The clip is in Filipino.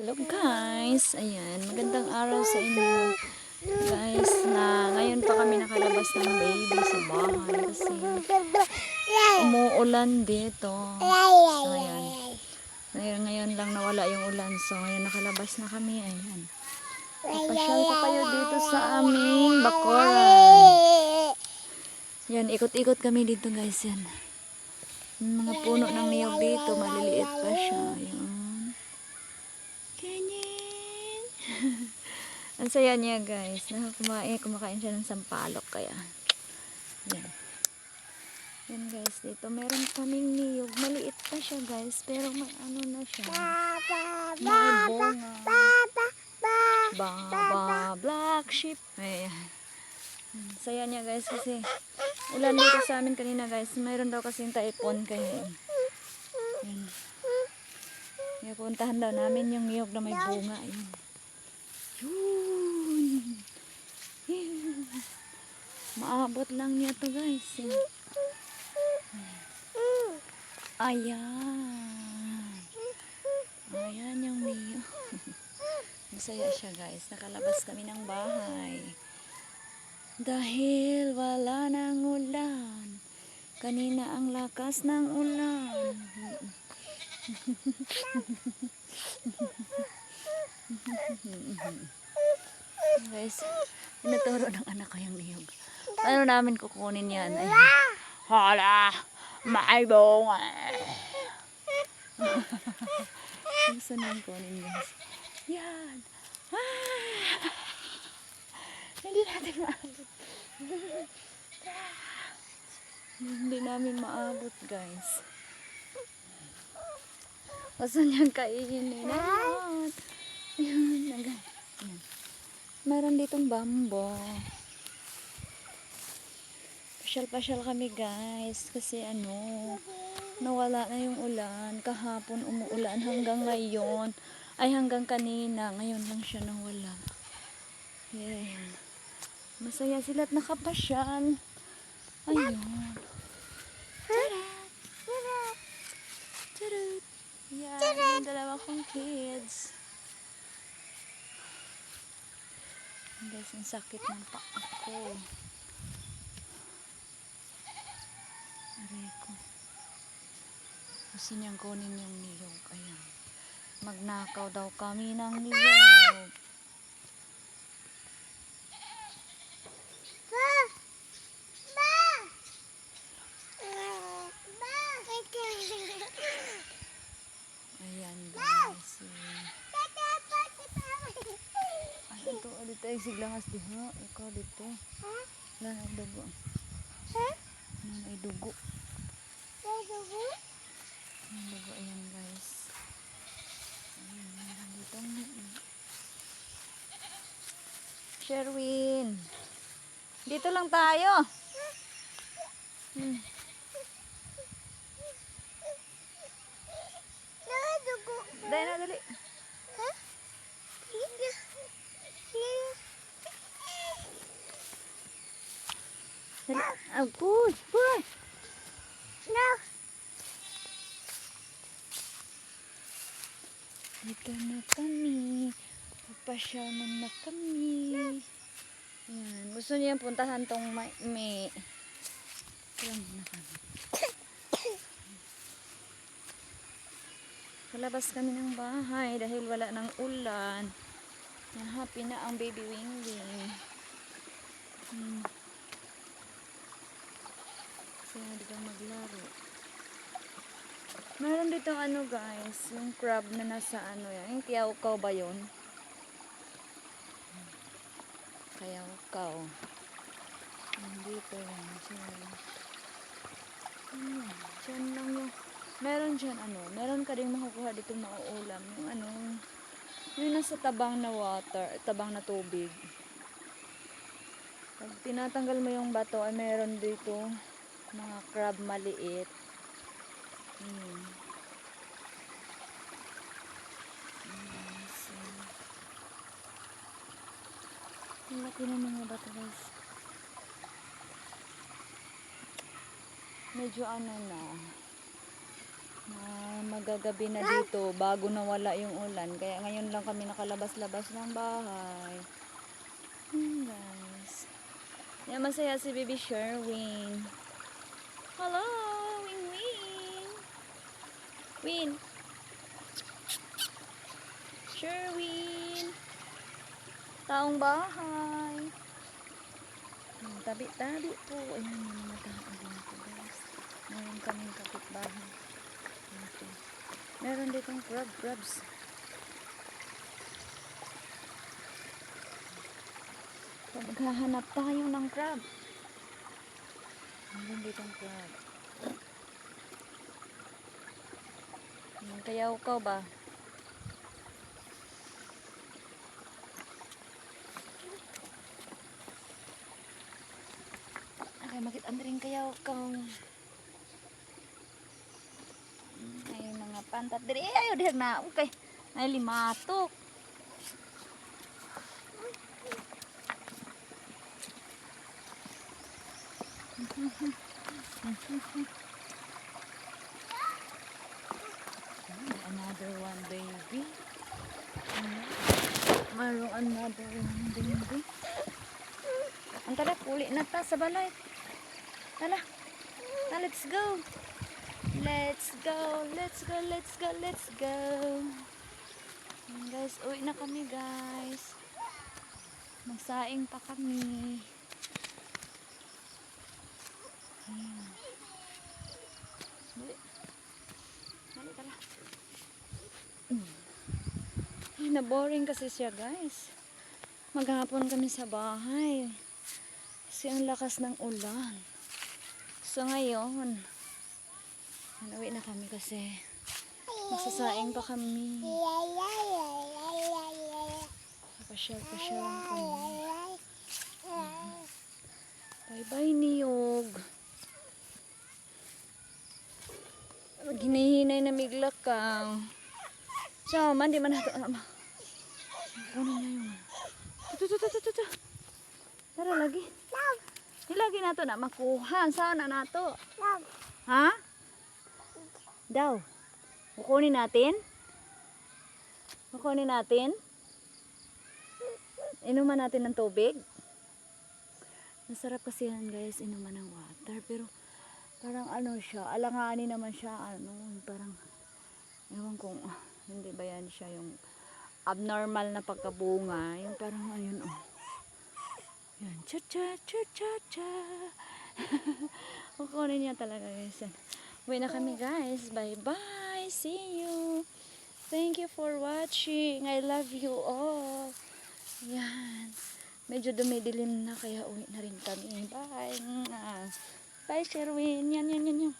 Hello guys, ayan, magandang araw sa inyo. Guys, na ngayon pa kami nakalabas ng baby sa bahay kasi umuulan dito. So ayan, ngayon, ngayon lang nawala yung ulan. So ngayon nakalabas na kami, ayan. Papasyal ko kayo dito sa aming bakuran. Yan, ikot-ikot kami dito guys, yan. Mga puno ng niyog dito, maliliit pa siya. Yan. Ang saya niya guys. Nakakumain, kumakain siya ng sampalok kaya. Yan. Yan guys, dito meron kaming niyog. Maliit pa siya guys, pero may ano na siya. May bunga. Baba, black sheep. Ayan. Hmm, Saya niya guys kasi ulan dito sa amin kanina guys. Mayroon daw kasing taipon kaya. Yan. Kaya puntahan daw namin yung niyog na may bunga. Ayun. Yun. Maabot lang niya to guys. Yan. Ayan. Ayan yung niyog. Masaya siya guys. Nakalabas kami ng bahay. Dahil wala nang ulan. Kanina ang lakas ng ulan. Guys, tinuturo ng anak ko yung niyog. Paano namin kukunin yan? Ay, hala, may bunga. Gusto namin kunin guys. Yan. Ah! Hindi natin maabot. Hindi namin maabot guys. Gusto niyang kainin Ayan. Ayan. Meron ditong bambo. Pasyal-pasyal kami guys. Kasi ano, nawala na yung ulan. Kahapon umuulan hanggang ngayon. Ay hanggang kanina. Ngayon lang siya nawala. Ayan. Masaya sila't nakapasyal. Ayun. Charot! Charot! Yan, yung dalawa kong kids. Guys, ang sakit ng paa ko. Aray ko. Gusto niyang kunin yung niyog. Ayan. Magnakaw daw kami ng niyog. Ayan guys. eh. Ay, ito ulit ay siglangas diha. Ikaw dito. Lan ang dugo. Nan ay dugo. Ang dugo ayan guys. Ayan, dito. Sherwin. Dito lang tayo. Hmm. Dahil na, dali. Dali. Ah, push, push. Dito na kami. Papasyaman na kami. Yan. Gusto niya puntahan tong may... may. Yan na kami. Kalabas kami ng bahay dahil wala ng ulan. Happy na ang baby wingwing. Hmm. Dito maglaro. Meron dito ano guys, yung crab na nasa ano yan. Yung kiyawkaw ba yun? Kiyawkaw. Nandito yan. Diyan. Ano, diyan lang yung meron dyan ano, meron ka rin makukuha dito mauulam. Yung ano, yung nasa tabang na water, tabang na tubig. Pag tinatanggal mo yung bato, ay meron dito mga crab maliit. Hmm. So. Ang laki ng mga bato guys. Medyo ano na, na magagabi na dito bago nawala yung ulan. Kaya ngayon lang kami nakalabas-labas ng bahay. Hmm, guys. Yan masaya si Baby Sherwin. Hello, Wing Wing. Win. Sherwin. Taong bahay. Tabi-tabi po. Ayan mga tao dito guys. Meron kaming kapitbahay. Dito. Meron ditong crab crabs. So, maghahanap tayo ng crab. Crab. Hmm, Kaya ikaw ba? Okay, makit andring kaya ikaw. Ayun mga pantat diri ayo dihag na okay. Ay limatok. Another one baby. Mayroong another one baby. Ang tala, puli na ta sa balay. Tala. Ah, let's go. Let's go, let's go, let's go, let's go. Guys, uwi na kami guys. Magsaing pa kami. Ayan. Dali. Dali, tala. Mm. Ay, na-boring kasi siya guys. Maghapon kami sa bahay. Kasi ang lakas ng ulan. So ngayon, Uwi na kami kasi magsasaing pa kami. Pasyal-pasyal. Bye-bye, Niyog. Hinihinay na migla ka. Siya, man, di man nato. Ano niya yun? Ito, ito, ito, ito, ito. Tara, lagi. Ilagi nato na makuha. Saan na nato? Ha? Daw. Kukunin natin? Kukunin natin? Inuman natin ng tubig? Masarap kasi yan guys, inuman ng water. Pero parang ano siya, alanganin naman siya. Ano, parang, ewan kong, ah, hindi ba yan siya yung abnormal na pagkabunga. Yung parang ayun oh. Yan, cha cha cha cha cha. Kukunin niya talaga guys. Yan. Uwi na kami guys. Bye bye. See you. Thank you for watching. I love you all. Yan. Medyo dumidilim na kaya uwi na rin kami. Bye. Bye Sherwin. Yan yan yan yan.